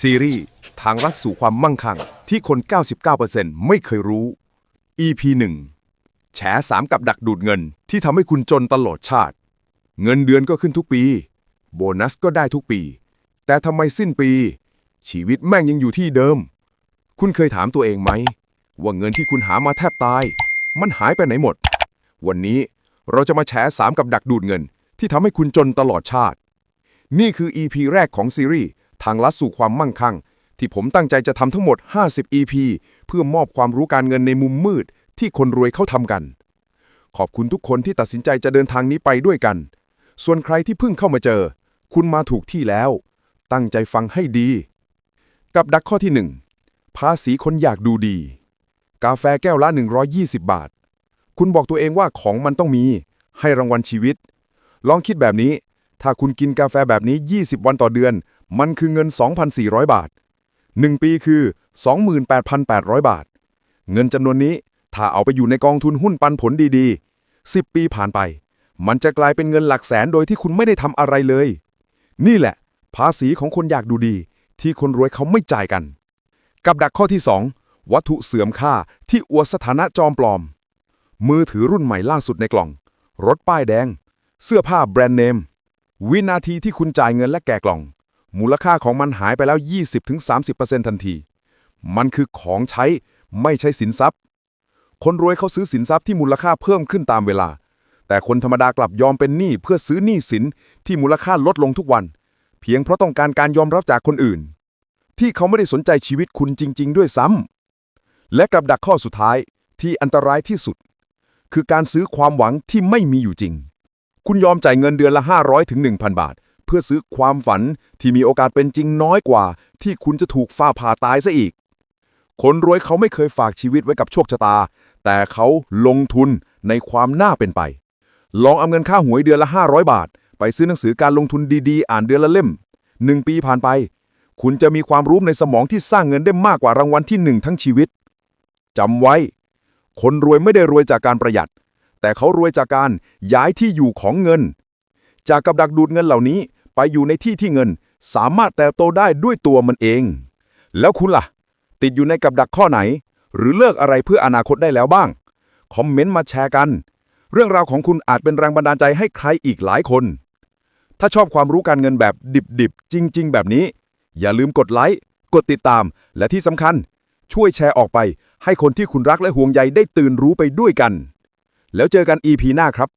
ซีรีส์ทางลัดสู่ความมั่งคั่งที่คน 99%ไม่เคยรู้ EP 1แฉสามกับดักดูดเงินที่ทำให้คุณจนตลอดชาติ เงินเดือนก็ขึ้นทุกปี โบนัสก็ได้ทุกปี แต่ทำไมสิ้นปี ชีวิตแม่งยังอยู่ที่เดิม คุณเคยถามตัวเองไหม ว่าเงินที่คุณหามาแทบตาย มันหายไปไหนหมด วันนี้เราจะมาแฉสามกับดักดูดเงินที่ทำให้คุณจนตลอดชาติ นี่คือ EP แรกของซีรีส์ ทางลัดสู่ความมั่งคั่ง ที่ผมตั้งใจจะทำทั้งหมด 50 EP เพื่อมอบความรู้การเงินในมุมมืด ที่คนรวยเขาทำกัน ขอบคุณทุกคนที่ตัดสินใจจะเดินทางนี้ไปด้วยกัน ส่วนใครที่เพิ่งเข้ามาเจอ คุณมาถูกที่แล้ว ตั้งใจฟังให้ดี กับดักข้อที่ 1 ภาษีคนอยากดูดี กาแฟแก้วละ 120 บาท คุณบอกตัวเองว่าของมันต้องมี ให้รางวัลชีวิต ลองคิดแบบนี้ถ้าคุณกินกาแฟแบบนี้ 20 วันต่อเดือน มันคือเงิน 2,400 บาท 1 ปีคือ 28,800 บาท เงินจำนวนนี้ถ้าเอาไปอยู่ในกองทุนหุ้นปันผลดีๆ 10 ปีผ่านไป มันจะกลายเป็นเงินหลักแสนโดยที่คุณไม่ได้ทำอะไรเลย นี่แหละ ภาษีของคนอยากดูดี ที่คนรวยเขาไม่จ่ายกัน กับดักข้อที่ 2 วัตถุเสื่อมค่าที่อวดสถานะจอมปลอม มือถือรุ่นใหม่ล่าสุดในกล่อง รถป้ายแดง เสื้อผ้าแบรนด์เนม วินาทีที่คุณจ่ายเงินและแกะกล่อง มูลค่าของมันหายไปแล้ว 20-30%ทันที มันคือของใช้ไม่ใช่สินทรัพย์ คนรวยเขาซื้อสินทรัพย์ที่มูลค่าเพิ่มขึ้นตามเวลา แต่คนธรรมดากลับยอมเป็นหนี้เพื่อซื้อหนี้สินที่มูลค่าลดลงทุกวัน เพียงเพราะต้องการการยอมรับจากคนอื่น ที่เขาไม่ได้สนใจชีวิตคุณจริง ๆ ด้วยซ้ำและกับดักข้อสุดท้ายที่อันตรายที่สุด คือการซื้อความหวังที่ไม่มีอยู่จริง คุณยอมจ่ายเงินเดือนละ 500ถึง1,000 บาท เพื่อซื้อความฝันที่มีโอกาสเป็นจริงน้อยกว่า ที่คุณจะถูกฟ้าผ่าตายซะอีก คนรวยเขาไม่เคยฝากชีวิตไว้กับโชคชะตา แต่เขาลงทุนในความน่าเป็นไป ลองเอาเงินค่าหวยเดือนละ 500 บาท ไปซื้อหนังสือการลงทุนดีๆ อ่านเดือนละเล่ม1ปีผ่านไป คุณจะมีความรู้ในสมองที่สร้างเงินได้มากกว่ารางวัลที่1ทั้งชีวิตจำไว้ คนรวยไม่ได้รวยจากการประหยัด แต่เขารวยจากการย้ายที่อยู่ของเงิน จากกับดักดูดเงินเหล่านี้ ไปอยู่ในที่ที่เงิน สามารถเติบโตได้ด้วยตัวมันเอง แล้วคุณล่ะ ติดอยู่ในกับดักข้อไหน หรือเลิกอะไรเพื่ออนาคตได้แล้วบ้าง คอมเมนต์มาแชร์กัน เรื่องราวของคุณอาจเป็นแรงบันดาลใจให้ใครอีกหลายคน ถ้าชอบความรู้การเงินแบบดิบๆ จริง ๆ แบบนี้ อย่าลืมกดไลค์กดติดตาม และที่สำคัญ ช่วยแชร์ออกไป ให้คนที่คุณรักและห่วงใยได้ตื่นรู้ไปด้วยกัน แล้วเจอกัน EP หน้าครับ